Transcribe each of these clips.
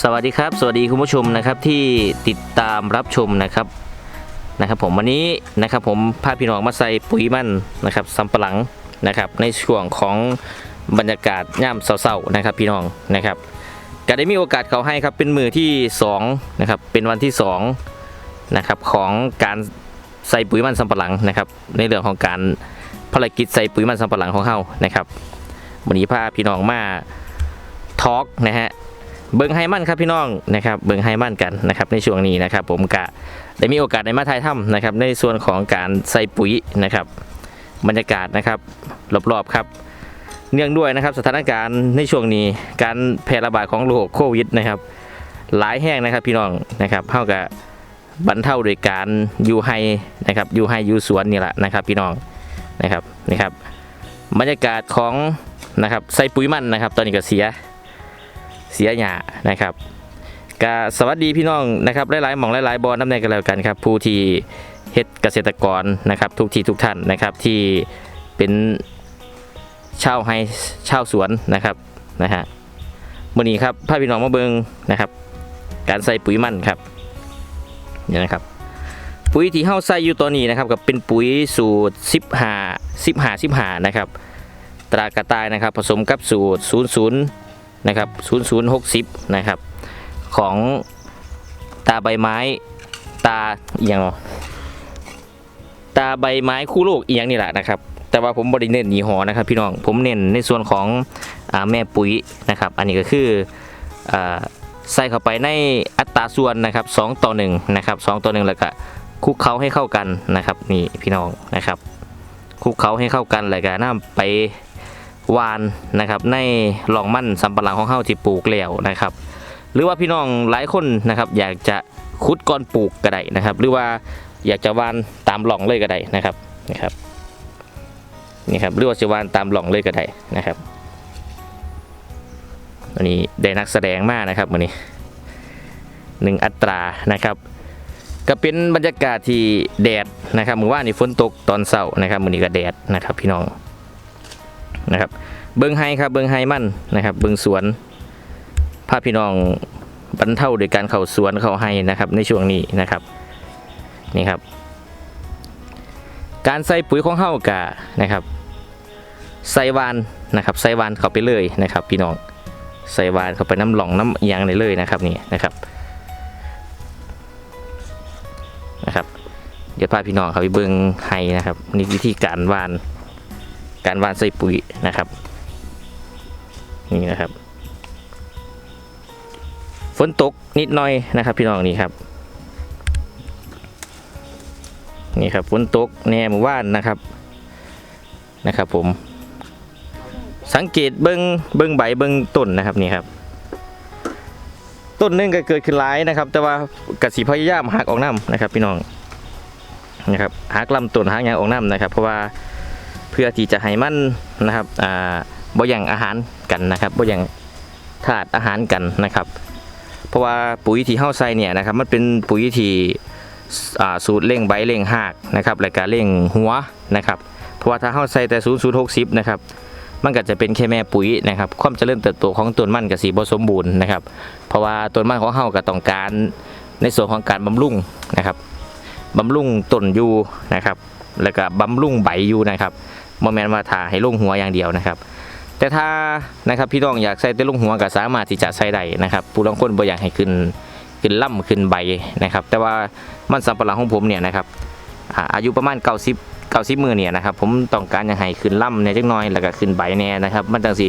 สวัสดีครับ สวัสดีคุณผู้ชมนะครับที่ติดตามรับชมนะครับนะครับ ผมวันนี้นะครับผมพาพี่น้องมาใส่ปุ๋ยมันนะครับสำปะหลังนะครับ ในช่วงของบรรยากาศย่ำเศร้าๆนะครับ พี่น้องนะครับก็ได้มีโอกาสเขาให้ครับเป็นมือที่สองนะครับเป็นวันที่สองนะครับของการใส่ปุ๋ยมันสำปะหลังนะครับ ในเรื่องของการภารกิจใส่ปุ๋ยมันสำปะหลังของเฮานะครับวันนี้พาพี่น้องมาทอล์กนะฮะ เบิงไฮมันครับพี่น้องนะครับเบิงไฮมันกันนะครับในช่วงนี้นะครับ ผมกะได้มีโอกาสได้มาถ่ายถ้ำนะครับในส่วนของการใส่ปุ๋ยนะครับ บรรยากาศนะครับรอบๆครับ เนื่องด้วยนะครับสถานการณ์ในช่วงนี้การแพร่ระบาดของโรคโควิดนะครับ หลายแห่งนะครับพี่น้องนะครับเท่ากับบรรเทาโดยการอยู่ให้นะครับอยู่ให้อยู่สวนนี่แหละนะครับ พี่น้องนะครับนี่ครับบรรยากาศของนะครับใส่ปุ๋ยมันนะครับ ตอนนี้ก็เสีย เสียหยานะครับกาสวัสดีพี่น้องนะครับหลายๆหมองหลายๆบอลน้ำในกันแล้วกันครับ ผู้ที่เฮ็ดเกษตรกรนะครับ ทุกที่ทุกท่านนะครับที่เป็นเช่าวไฮชาสวนนะครับนะฮะมื่อนี้ครับพาพี่น้องมาเบิงนะครับ การใส่ปุ๋ยมันครับเนี่ยนะครับ ปุ๋ยที่เฮาใส่อยู่ตัวนี้นะครับกับเป็นปุ๋ยสูตร15 15 15นะครับ ตรากระต่ายนะครับ ผสมกับสูตร 00 นะครับ0060 นะครับ ของตาใบไม้ตาอย่างตาใบไม้คู่โลกอีกอย่างนี่แหละนะครับ แต่ว่าผมบริเน้นยี่ห้อนะครับ พี่น้องผมเน้นในส่วนของอแม่ปุ๋ยนะครับ อันนี้ก็คืออใส่เข้าไปในอัตราส่วนนะครับ 2 ต่อ1นะครับ2ต่อ1แล้วก็คลุกเคล้าให้เข้ากันนะครับ นี่พี่น้องนะครับคลุกเคล้าให้เข้ากันแล้วก็น้ำไป วานนะครับในหลองมั่นสำปะหลังของเฮาที่ปลูกแล้วนะครับ หรือว่าพี่น้องหลายคนนะครับ อยากจะคุดก่อนปลูกก็ได้นะครับ หรือว่าอยากจะวานตามหล่องเลยก็ได้นะครับนี่ครับนี่ครับหรือว่าจะวานตามหล่องเลยก็ได้นะครับวันนี้ได้นักแสดงมากนะครับวันนี้หนึ่งอัตรานะครับ ก็เป็นบรรยากาศที่แดดนะครับเมื่อวานนี้ฝนตกตอนเช้านะครับวันนี้ก็แดดนะครับพี่น้อง นะครับ เบิ้งไฮครับเบิ้งไฮมั่นนะครับ เบิ้งสวนพาพี่น้องบรรเทาโดยการเข้าสวนเข้าไฮนะครับ ในช่วงนี้นะครับนี่ครับ การใส่ปุ๋ยของเฮากะนะครับใส่วานนะครับใส่วานเข้าไปเลยนะครับ พี่น้องใส่วานเข้าไปน้ำหลองน้ำเอียงในเลยนะครับนี่นะครับนะครับ เดี๋ยวพาพี่น้องเขาไปเบิ้งไฮนะครับนี่วิธีการวาน การวานใส่ปุ๋ยนะครับ นี่นะครับ ฝนตกนิดหน่อยนะครับ พี่น้องนี่ครับ นี่ครับฝนตกแน่หมู่บ้านนะครับนะครับ ผม สังเกตเบิ้งเบิ้งใบเบิ้งต้นนะครับนี่ครับ ต้นนึงก็เกิดขึ้นหลายนะครับ แต่ว่ากสิพยายามหักออกน้ำนะครับ พี่น้องนะครับหักลำต้นหักหยางออกน้ำนะครับ เพราะว่า เพื่อที่จะให้มันนะครับอ่าบ่อย่างอาหารกันนะครับบ่อย่างธาตุอาหารกันนะครับ เพราะว่าปุ๋ยที่เฮาใส่เนี่ยนะครับมันเป็นปุ๋ยที่อ่าสูตรเร่งใบเร่งหากนะครับและก็เร่งหัวนะครับ เพราะว่าถ้าเฮาใส่แต่0 0 60นะครับมันก็จะเป็นแค่แม่ปุ๋ยนะครับ ความจเจริญเติบโตของต้นมันก็สิบ่สมบูรณ์นะครับ เพราะว่าต้นมันของเฮาก็ต้องการในส่วนของการบำรุงนะครับบำรุงต้นอยู่นะครับ แล้วก็บำรุงใบอยู่นะครับ โมแมนว่าทาให้ลงหัวอย่างเดียวนะครับ แต่ถ้านะครับพี่น้องอยากใส่แต่ลงหัวก็สามารถที่จะใส่ได้นะครับผู้ลางคนบ่อยากให้ขึ้นขึ้นล่ำขึ้นใบนะครับ แต่ว่ามันสำปะหลังของผมเนี่ยนะครับอายุประมาณ 90 90 มือเนี่ยนะครับผมต้องการอยากให้ขึ้นล่ำเนี่ยจักน้อยแล้วก็ขึ้นใบแน่นะครับ มันจังสิ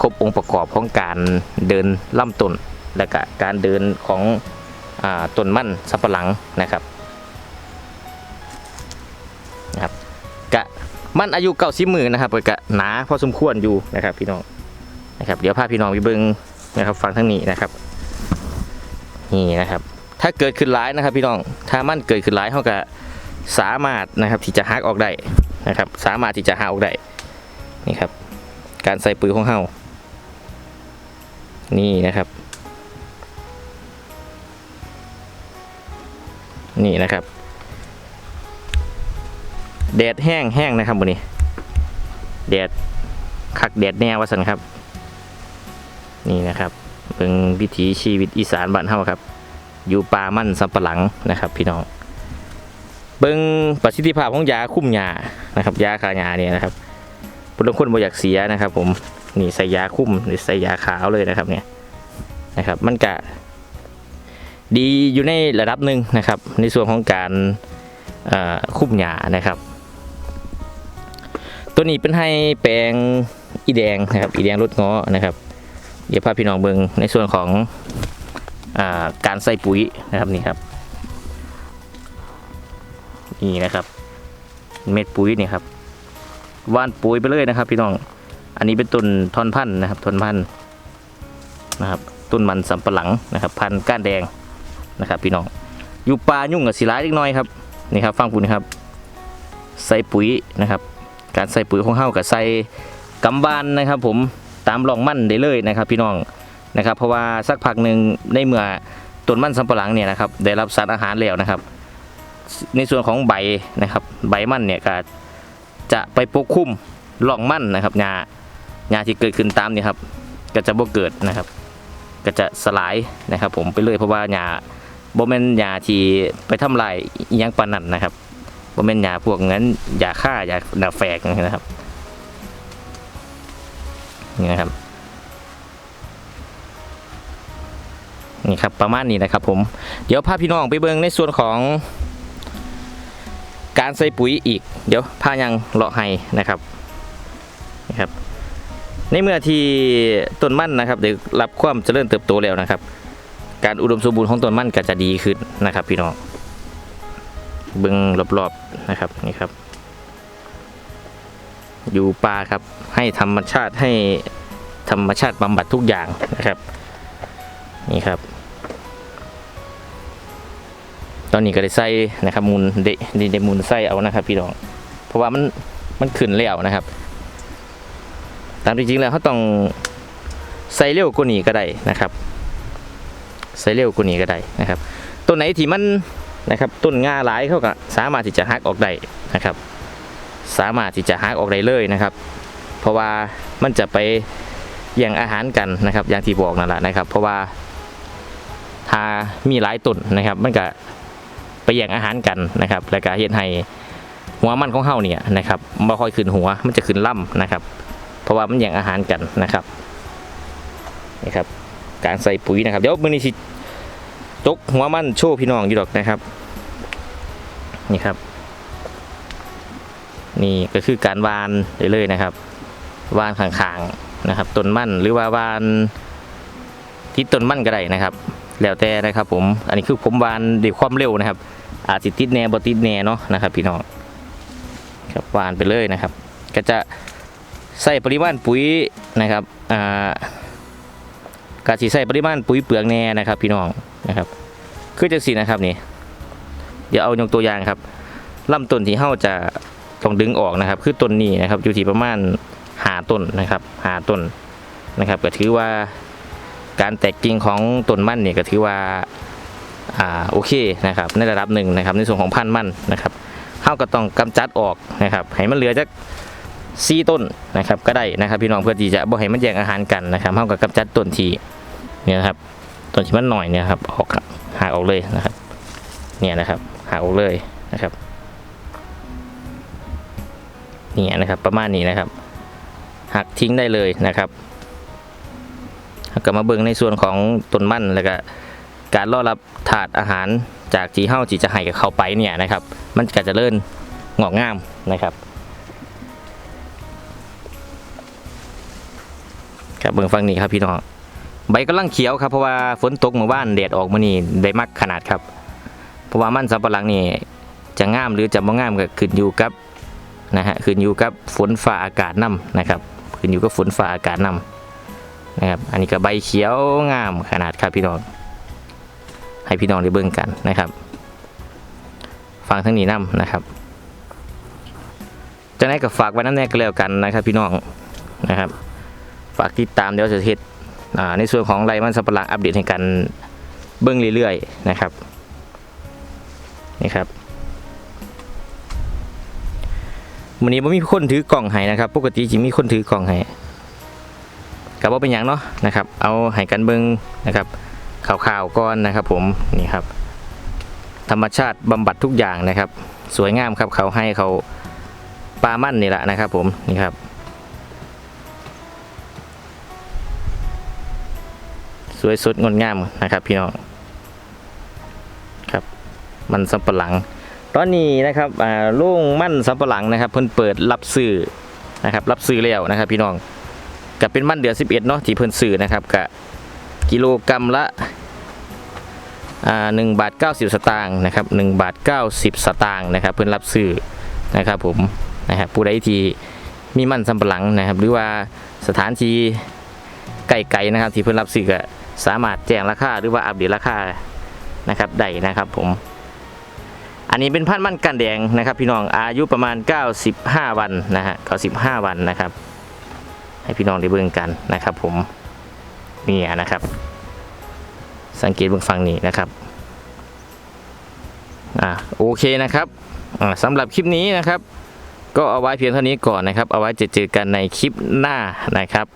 ครบองค์ประกอบของการเดินล่ำต้นและก็การเดินของอต้นมันสำปะหลังนะครับกะ มันอายุเก่าสิมือนะครับกะหนาพอสมควรอยู่นะครับ พี่น้องนะครับ เดี๋ยวพาพี่น้องไปเบิ้งนะครับฟังทั้งนี้นะครับนี่นะครับ ถ้าเกิดขึ้นร้ายนะครับ พี่น้องถ้ามันเกิดขึ้นร้ายเขาก็สามารถนะครับที่จะหักออกได้นะครับ สามารถที่จะหักออกได้นี่ครับ การใส่ปุ๋ยของเฮานี่นะครับ นี่นะครับ แดดแห้งแห้งนะครับวันนี้ แดดคักแดดแน่วสันครับ นี่นะครับเบิ่งวิถีชีวิตอีสานบ้านเฮาครับ อยู่ป่ามันสำปะหลังนะครับ พี่น้องเบิ่งประสิทธิภาพของยาคุ้มยานะครับยาคายาเนี่ยนะครับผู้ลางคนบ่อยากเสียนะครับ ผมนี่ใส่ยาคุ้มหรือใส่ยาขาวเลยนะครับเนี่ยนะครับ มันก็ดีอยู่ในระดับหนึ่งนะครับ ในส่วนของการคุ้มยานะครับ ตัวนี้เป็นให้แปลงอีแดงนะครับอีแดงรถง้อนะครับ เดี๋ยวพาพี่น้องเบิงในส่วนของอาการใส่ปุ๋ยนะครับนี่ครับ นี่นะครับ เม็ดปุ๋ยนี่ครับว่านปุ๋ยไปเลยนะครับ พี่น้อง อันนี้เป็นต้นทอนพันธุ์นะครับทอนพันธุ์นะครับต้นมันสำปะหลังนะครับ พันธุ์ก้านแดงนะครับ พี่น้องอยู่ป่ายุ่งกับศิลาเล็กน้อยครับนี่ครับฟังคุณครับ ใส่ปุ๋ยนะครับ การใส่ปุ๋ยของเฮากับใส่กำบานนะครับผมตามรองมั่นได้เลยนะครับ พี่น้องนะครับ เพราะว่าสักพักหนึ่งในเมื่อต้นมั่นสำปะหลังเนี่ยนะครับได้รับสารอาหารแล้วนะครับ ในส่วนของใบนะครับ ใบมั่นเนี่ยก็จะไปปกคลุมรองมั่นนะครับหญ้าหญ้าที่เกิดขึ้นตามนี่ครับ ก็จะบ่เกิดนะครับ ก็จะสลายนะครับ ผมไปเลยเพราะว่าหญ้าบ่แม่นหญ้าที่ไปทำลายยังปานนั้นนะครับ ว่าเป็นยาพวกงั้นยาฆ่ายาดาแฝกนะครับนี่นะครับนี่ครับประมาณนี้นะครับผมเดี๋ยวพาพี่น้องไปเบิ่งในส่วนของการใส่ปุ๋ยอีก เดี๋ยวพายังเลาะให้นะครับนะครับ ในเมื่อที่ต้นมันนะครับได้รับความเจริญเติบโตแล้วนะครับ การอุดมสมบูรณ์ของต้นมันก็จะดีขึ้นนะครับพี่น้อง เบึงรอบๆนะครับนี่ครับ อยู่ป่าครับ ให้ธรรมชาติให้ธรรมชาติบำบัดทุกอย่างนะครับ นี่ครับ ตอนนี้ก็ได้ใส่นะครับ มูลเดดมูลใส่เอานะครับ พี่น้อง เพราะว่ามันมันขึ้นแล้วนะครับ ตามจริงๆแล้วเขาต้องใส่เร็วกว่านี้ก็ได้นะครับ ใส่เร็วกว่านี้ก็ได้นะครับ ตัวไหนที่มัน นะครับต้นงาหลายเขาก็สามารถที่จะหักออกได้นะครับ สามารถที่จะหักออกได้เลยนะครับ เพราะว่ามันจะไปแย่งอาหารกันนะครับ อย่างที่บอกนั่นแหละนะครับ เพราะว่าถ้ามีหลายต้นนะครับ มันก็ไปแย่งอาหารกันนะครับ แล้วก็เฮ็ดให้หัวมันของเฮาเนี่ยนะครับบ่ค่อยขึ้นหัวมันจะขึ้นล่ำนะครับ เพราะว่ามันแย่งอาหารกันนะครับนี่ครับการใส่ปุ๋ยนะครับเดี๋ยวมื้อนี้สิ ตกหัวมันโชว์พี่น้องอยู่ดอกนะครับ นี่ครับ นี่ก็คือการวานเลยนะครับ วานข้างๆนะครับต้นมันหรือว่าวานที่ต้นมันก็ได้นะครับ แล้วแต่นะครับ ผมอันนี้คือผมวานด้วยความเร็วนะครับ อาจสิติดแน่บติดแน่เนาะนะครับ พี่น้องครับวานไปเลยนะครับ ก็จะใส่ปริมาณปุ๋ยนะครับอ่ากาสิใส่ปริมาณปุ๋ยเปลือกแน่นะครับ พี่น้อง นะครับคือจังสีนะครับนี่เดี๋ยวเอายกตัวอย่างครับลำต้นที่เฮาจะต้องดึงออกนะครับ คือต้นนี้นะครับอยู่ที่ประมาณหาต้นนะครับหาต้นนะครับก็ถือว่าการแตกกิ่งของต้นมันเนี่ยก็ถือว่าอ่าโอเคนะครับในระดับหนึ่งนะครับในส่วนของพันธุ์มันนะครับเฮาก็ต้องกำจัดออกนะครับให้มันเหลือจักสี่ต้นนะครับก็ได้นะครับพี่น้องเพื่อที่จะบ่ให้มันแย่งอาหารกันนะครับเฮาก็กำจัดต้นที่เนี่ยครับ ต้นที่มันหน่อยเนี่ยครับออกครับหากออกเลยนะครับ เนี่ยนะครับหากออกเลยนะครับเนี่ยนะครับประมาณนี้นะครับหักทิ้งได้เลยนะครับแล้วก็มาเบิ่งในส่วนของต้นมันแล้วก็การรอรับถาดอาหารจากที่เฮ้าจีจะให้กับเขาไปเนี่ยนะครับ มันก็จะเริ่มงอกงามนะครับครับเบิ่งฟังนี้ครับพี่น้อง ใบกำลังเขียวครับเพราะว่าฝนตกเมื่อวานแดดออกมานี่ได้มากขนาดครับ เพราะว่ามันสำปะหลังนี่จะงามหรือจะบ่งามก็ขึ้นอยู่กับนะฮะขึ้นอยู่กับฝนฟ้าอากาศนํนะครับขึ้นอยู่กับฝนฟ้าอากาศนํนะครับอันนี้ก็ใบเขียวงามขนาดครับพี่น้องให้พี่น้องได้เบิ่งกันนะครับฟังทั้งนี้นํนะครับจะไหนก็ฝากไว้น้ำแน่ก็แล้วกันนะครับ พี่น้องนะครับ ฝากติดตามเดี๋ยวจะเฮ็ด ในส่วนของไรมันสับปะหลังอัปเดตให้กันเบิ้องเรื่อยๆนะครับนี่ครับวันนี้ผมมีคนถือกล่องให้นะครับ ปกติจะมีคนถือกล่องให้กับว่าเป็นอย่างเนาะนะครับ เอาให้กันเบิงนะครับข่าวๆก่อนนะครับ ผมนี่ครับ ธรรมชาติบำบัดทุกอย่างนะครับ สวยงามครับเขาให้เขาปลามั่นนี่แหละนะครับ ผมนี่ครับ สวยสดงดงามนะครับพี่น้องครับ มันสำปะหลัง ตอนนี้นะครับโล่งมั่นสำปะหลังนะครับ เพิ่นเปิดรับซื้อนะครับ รับซื้อแล้วนะครับ พี่น้องกับเป็นมั่นเดือน11เนาะที่เพิ่นซื้อนะครับกับกิโลกรัมละหนึ่งบาท90สตางค์นะครับหนึ่งบาท90สตางค์นะครับ เพิ่นรับซื้อนะครับผมนะครับผู้ใดที่มีมั่นสำปะหลังนะครับ หรือว่าสถานที่ไก่ๆนะครับ ที่เพิ่นรับซื้อก็ สามารถแจ้งราคาหรือว่าอัปเดตราคานะครับได้นะครับผม อันนี้เป็นพันธุ์มันกันแดงนะครับ พี่น้องอายุประมาณ 95 วันนะฮะ95 วันนะครับ ให้พี่น้องได้เบิ่งกันนะครับ ผมนี่นะครับ สังเกตเบื้องฟังนี้นะครับอ่าโอเคนะครับอ่าสำหรับคลิปนี้นะครับ ก็เอาไว้เพียงเท่านี้ก่อนนะครับ เอาไว้จะเจอกันในคลิปหน้านะครับ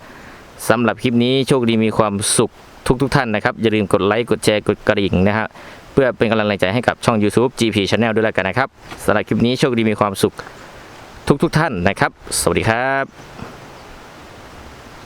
สำหรับคลิปนี้โชคดีมีความสุข ทุกทท่านนะครับ อย่าลืมกดไลค์ กดแชร์ กดกระดิ่งนะครับเพื่อเป็นกำลังใจให้กับช่อง YouTube GP Channel ด้วยแล้วกันนะครับสำหรับคลิปนี้โชคดีมีความสุขทุกทท่านนะครับ สวัสดีครับ